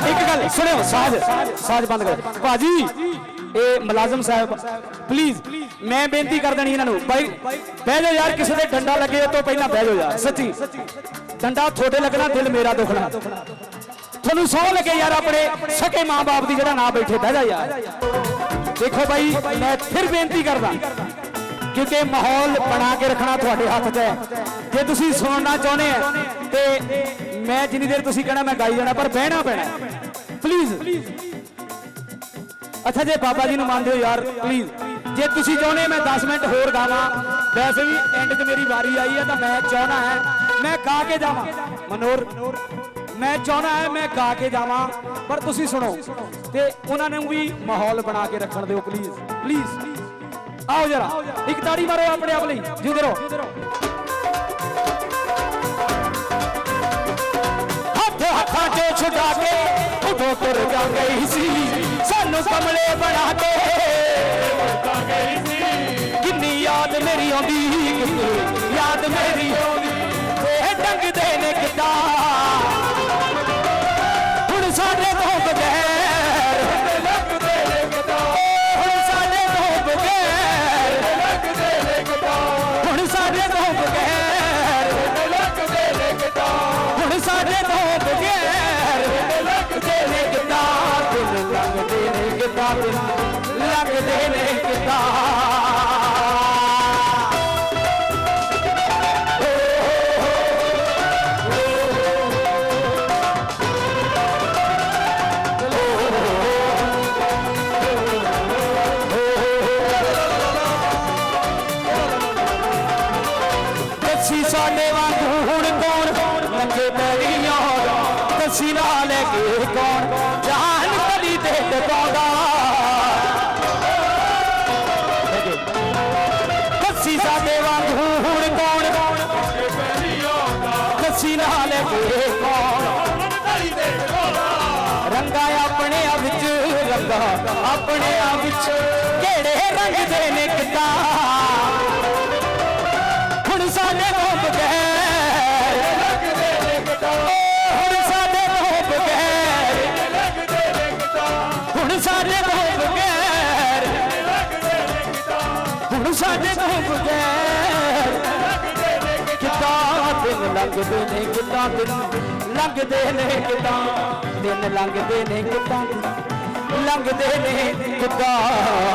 ਇੱਕ ਗੱਲ ਸੁਣਿਓ, ਸਾਜ ਸਾਜ ਬੰਦ ਕਰੋ। ਭਾਜੀ, ਇਹ ਮੁਲਾਜ਼ਮ ਸਾਹਿਬ ਪਲੀਜ਼ ਮੈਂ ਬੇਨਤੀ ਕਰ ਦੇਣੀ ਇਹਨਾਂ ਨੂੰ ਭਾਈ ਬਹਿ ਜਾਓ ਯਾਰ, ਕਿਸੇ ਦੇ ਡੰਡਾ ਲੱਗੇ ਤੋਂ ਪਹਿਲਾਂ ਬਹਿ ਜਾਓ ਯਾਰ, ਸੱਚੀ। ਡੰਡਾ ਤੁਹਾਡੇ ਲੱਗਣਾ, ਦਿਲ ਮੇਰਾ ਦੁਖਣਾ। ਤੁਹਾਨੂੰ ਸੌ ਲੱਗੇ ਯਾਰ ਆਪਣੇ ਸਕੇ ਮਾਂ-ਬਾਪ ਦੀ ਜਿਹੜਾ ਨਾ ਬੈਠੇ, ਬਹਿ ਜਾ ਯਾਰ। ਦੇਖੋ ਭਾਈ ਮੈਂ ਫਿਰ ਬੇਨਤੀ ਕਰਦਾ, ਕਿਉਂਕਿ ਮਾਹੌਲ ਬਣਾ ਕੇ ਰੱਖਣਾ ਤੁਹਾਡੇ ਹੱਥ 'ਚ ਹੈ। ਜੇ ਤੁਸੀਂ ਸੁਣਨਾ ਚਾਹੁੰਦੇ ਆ ਤੇ ਮੈਂ ਜਿੰਨੀ ਦੇਰ ਤੁਸੀਂ ਕਹਿਣਾ, ਮੈਂ ਗਾਈ ਜਾਣਾ, ਪਰ ਬਹਿਣਾ ਪੈਣਾ। ਪਲੀਜ਼ ਅੱਛਾ, ਜੇ ਬਾਬਾ ਜੀ ਨੂੰ ਮੰਨਦੇ ਹੋ ਯਾਰ ਪਲੀਜ਼ ਜੇ ਤੁਸੀਂ ਚਾਹੁੰਦੇ ਮੈਂ 10 ਮਿੰਟ ਹੋਰ ਗਾਵਾਂ, ਵੈਸੇ ਵੀ ਐਂਡ 'ਚ ਮੇਰੀ ਵਾਰੀ ਆਈ ਹੈ, ਤਾਂ ਮੈਂ ਚਾਹਣਾ ਹੈ, ਮੈਂ ਗਾ ਕੇ ਜਾਵਾਂ। ਮਨੋਰ ਮੈਂ ਚਾਹਣਾ ਹੈ ਮੈਂ ਗਾ ਕੇ ਜਾਵਾਂ, ਪਰ ਤੁਸੀਂ ਸੁਣੋ, ਤੇ ਉਹਨਾਂ ਨੂੰ ਵੀ ਮਾਹੌਲ ਬਣਾ ਕੇ ਰੱਖਣ ਦਿਓ ਪਲੀਜ਼ ਪਲੀਜ਼ ਆਓ ਜਰਾ, ਇੱਕ ਤਾੜੀ ਮਾਰੋ ਆਪਣੇ ਆਪ ਲਈ, ਜਿਉਂਦੇ ਰਹੋ। ਤੁਰ ਜਾ ਗਈ ਸੀ। ਸਾਨੂੰ ਕਮਲੇ ਬਣਾ ਕੇ ਕਿੰਨੀ ਯਾਦ ਮੇਰੀ ਆਉਂਦੀ। ਯਾਦ ਮੇਰੀ ਆਉਂਦੀ। ਨੇ ਕਿੱਦਾਂ ਦਿਨ ਲੱਗਦੇ ਨੇ ਕਿੱਦਾਂ ਸਾਡੇ ਵਾਂਗੂ ਹੁਣ ਕੌਣ? ਲੱਗੇ ਪੈਰੀਆਂ ਦੱਸੀ ਨਾਲ ਲੈ ਕੇ ਕੌਣ? ਜਾਨ ਟਕਾਉਂਦਾ ਦੱਸੀ ਸਾਡੇ ਵਾਂਗੂ ਹੁਣ ਕੌਣ ਦੱਸੀ ਨਾਲ ਕੇ ਕੌਣ? ਰੰਗਾ ਆਪਣੇ ਆ ਵਿੱਚ ਰੰਗਾ ਆਪਣੇ ਆ ਵਿੱਚ। ਕਿਹੜੇ ਰੰਗ ਦੇ ਨੇ ਕਿੱਦਾਂ? ਸਾਡੇ ਤੋਂ ਬਗੈਰ। ਹੁਣ ਸਾਡੇ ਤੋਂ ਬਗੈਰ। ਕਿੱਦਾਂ ਦਿਨ ਲੰਘਦੇ ਨੇ, ਕਿੱਦਾਂ ਦਿਨ ਲੰਘਦੇ ਨੇ, ਕਿੱਦਾਂ ਦਿਨ ਲੰਘਦੇ ਨੇ, ਕਿੱਦਾਂ ਲੰਘਦੇ ਨੇ, ਕਿੱਦਾਂ